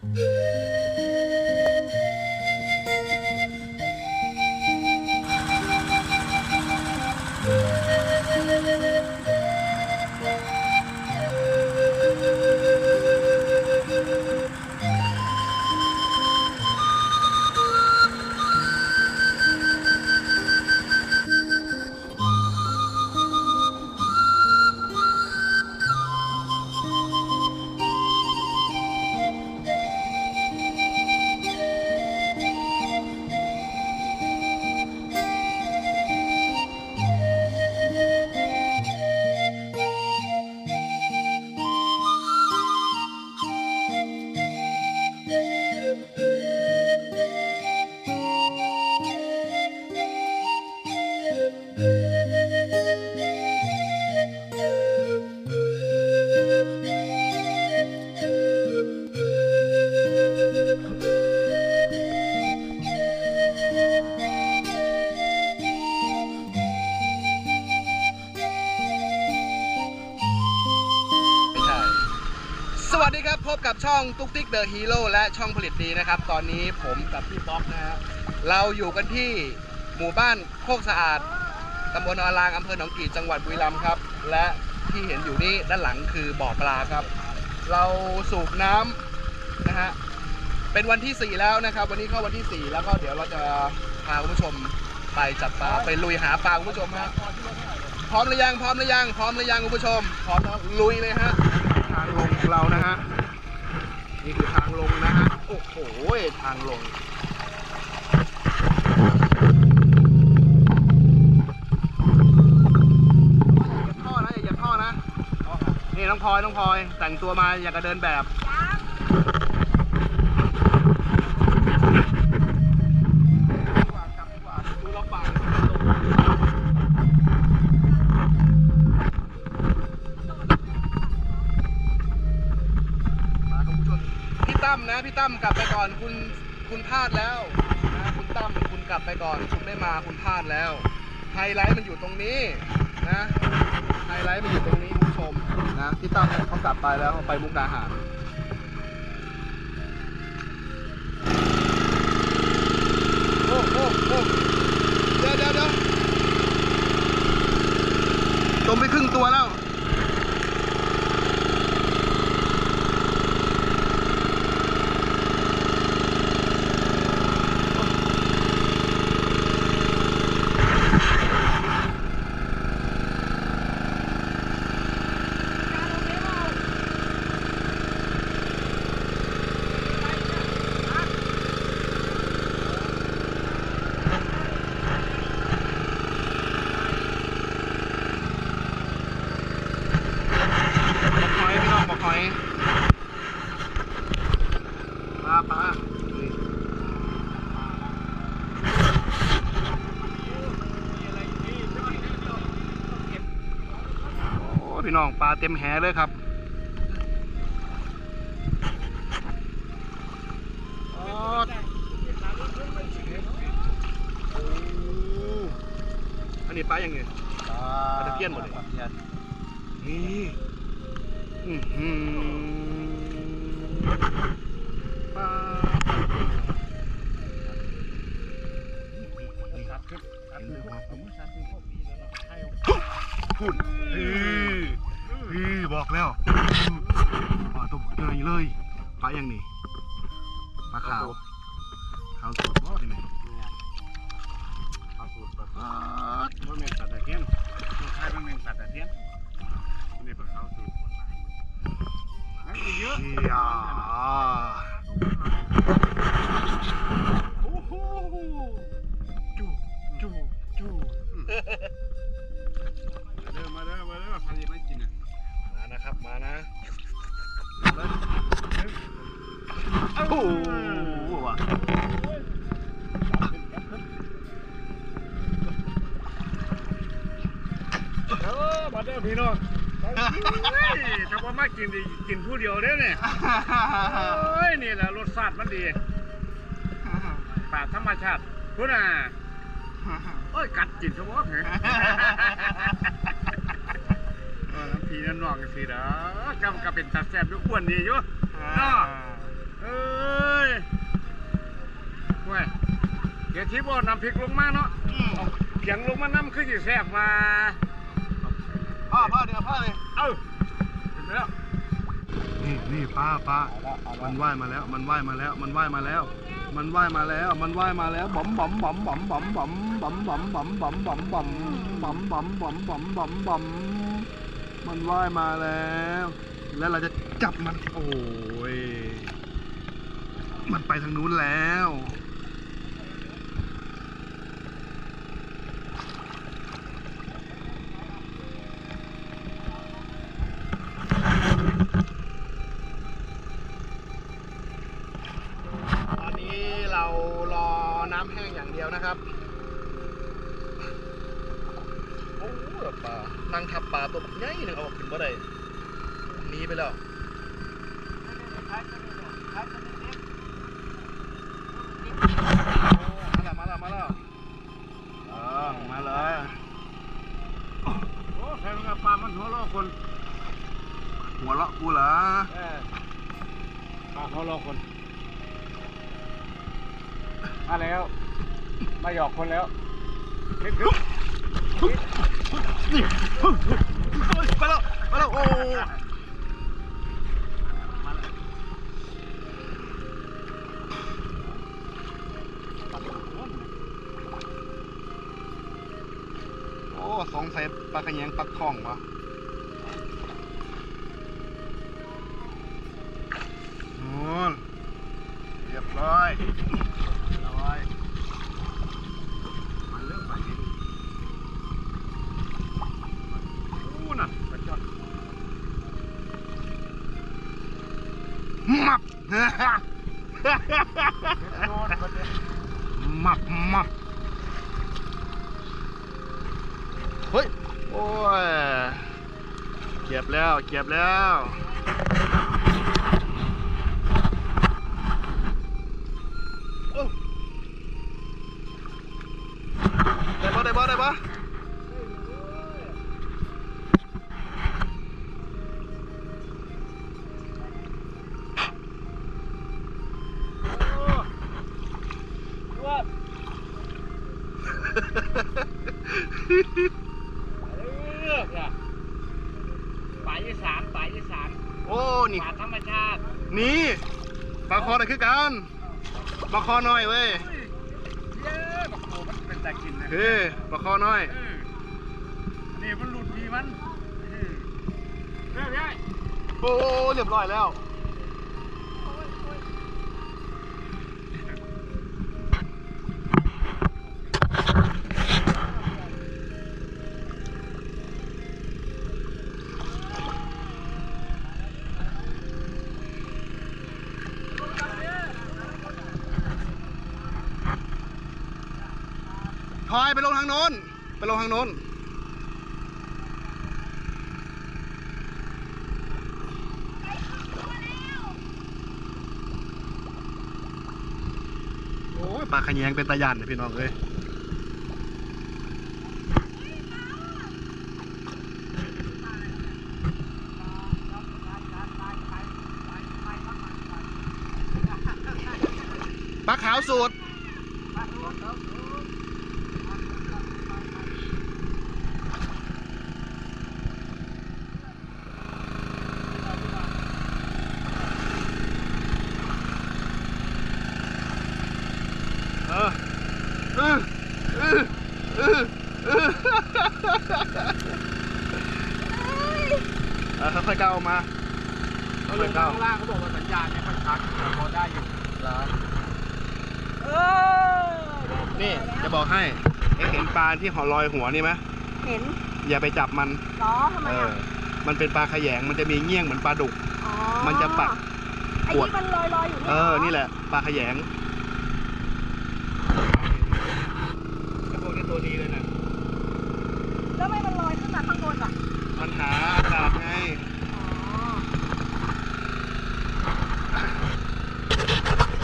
ไวัสดีครับ พบกับช่องตุ๊กติ๊กเดอะฮีโร่และช่องผลิตดีนะครับ ตอนนี้ผมกับพี่ป๊อกนะฮะเราอยู่กันที่หมู่บ้านโคกสะอาดตำบลอารางอำเภอหนองกี่จังหวัดบุรีรัมย์ครับ และที่เห็นอยู่นี่ด้านหลังคือบ่อปลาครับ เราสูบน้ำนะฮะเป็นวันที่ 4 แล้วนะครับ วันนี้เข้าวันที่ 4 แล้วก็เดี๋ยวเราจะพาคุณผู้ชมไปจับปลาไปลุยหาปลาคุณผู้ชมฮะพร้อมหรือยังพร้อมหรือยังพร้อมหรือยังคุณผู้ชมพร้อมแล้วลุยเลยฮะ ลงของเรานะฮะ นี่คือทางลงนะฮะ โอ้โห ทางลงอย่าท่อนะอย่าท่อนะ นี่น้องพลอยน้องพลอย แต่งตัวมาอยากจะเดินแบบ นะพี่ตั้มกลับไปก่อนคุณคุณพลาดแล้วนะคุณตั้มคุณกลับไปก่อน คุณไม่มาคุณพลาดแล้วไฮไลท์มันอยู่ตรงนี้นะไฮไลท์มันอยู่ตรงนี้คุณผู้ชมนะพี่ตั้มเขากลับไปแล้วเขาไปมุกดาหารโอ้โอ้โอ้เดี๋ยวเดี๋ยวเดี๋ยวจมไปครึ่งตัวแล้ว บอกหอยพี่น้องบอกหอยปลาปลานี่โอ้ พี่น้องปลาเต็มแหเลยครับอันนี้ปลาอย่างไงปลาตะเพียนหมดเลยนี่อื้อหือปลาพุ่นฮือฮื อบอกแล้วปลาตัวเจออีเลยปลาอย่างนี้ปลาขาวขาวสดบ่ได้ไหมปลาบ่แม่นสัตว์ตะเพียนตัวไทยบ่แม่นสัตว์ตะเพียนนี่ปลาขาวสุดนั่นก็เยอะ นะครับมานะโอ้โหว่ะเออมาเด้อพี่น้องถ้าว่ามากินดีกินผู้เดียวเด้อเนี่ยโอ้ยนี่แหละรสชาติมันดีปลาธรรมชาติพุ่นน่ะโอ้ยกัดกินซะบ่เหรอเออ น้องสิเด้อจำก็เป็นตัดแซ่บด้วยอ้วนดีอยู่เนาะเอ้ยเว้ยเดี๋ยวที่บ่น้ำพริกลงมาเนาะเขียงลงมาน้ำขึ้นอยู่แซ่บมาผ้าผ้าเดี๋ยวผ้าเลยเอ้าเป็นแล้วนี่นี่ป้าป้ามันว่ายมาแล้ว มันว่ายมาแล้ว มันว่ายมาแล้ว มันว่ายมาแล้ว มันว่ายมาแล้วบอมบอมบอมบอมบอมบอมบอมบอมบอมบอมบอมบอมบอมบอมบอมบอม มันว่ายมาแล้ว แล้วเราจะจับมัน โอ้ย มันไปทางนู้นแล้ว ตอนนี้เรารอน้ำแห้งอย่างเดียวนะครับ โอ้โหปลานั่งทับปลาตัวใหญ่หนึ่งเอาขึ้นมาได้หนีไปแล้วมาแล้วมาแล้วมาแล้วเออมาเลยโอ้ใครมันปลามันหัวเราะคน หัวเราะกูเหรอปลาหัวเราะคนมาแล้วมาหยอกคนแล้วขึ้นขึ้นนี่เฮ้ยเฮ้ย ไปแล้วไปแล้วโอ้โอ้สงสัยปลากระแยงปักทองวะโอ้ยเรียบร้อย มาเด้มับมับเฮ้ย โอ้ย เก็บแล้ว เก็บแล้ว เลือกอะป่าอีสานป่าอีสานโอ้นี่ป่าธรรมชาตินี่ปลาคอหน่อยคือกันปลาคอหน่อยเว้ยเย้บักโขมันเป็นตากินนะเฮ้ยปลาคอหน่อยเออนี่มันหลุดดีมันเออเรียบร้อยโอ้เรียบร้อยแล้ว ทอยไปลงทางโน้น ไปลงทางโน้น โอ้ยปลาขยงเป็นตะยันเนี่ยพี่น้องเอ้ยปลาขาวสูตร เออเออเออเออเออ เออค่อยๆก้าวออกมาเขาค่ลอยงๆก้าวข้างล่างเขาบอกว่าสัญญาณไม่ค่อยชัดแต่พอได้อยู่เออนี่จะบอกให้เอ็งเห็นปลาที่หอลอยหัวนี่ไหมเห็นอย่าไปจับมันเนาะทำไมเอออะมันเป็นปลาขยงมันจะมีเงี้ยงเหมือนปลาดุก อ๋อมันจะปัก ไอ้ปวดที่มันลอยลอยๆอยู่เอนี่อรนี่แหละปลาขยงพวกนี้ตัวดีเลยนะ แล้วไม่มันลอยขึ้นมาข้างบนอะปัญหาอากาศไง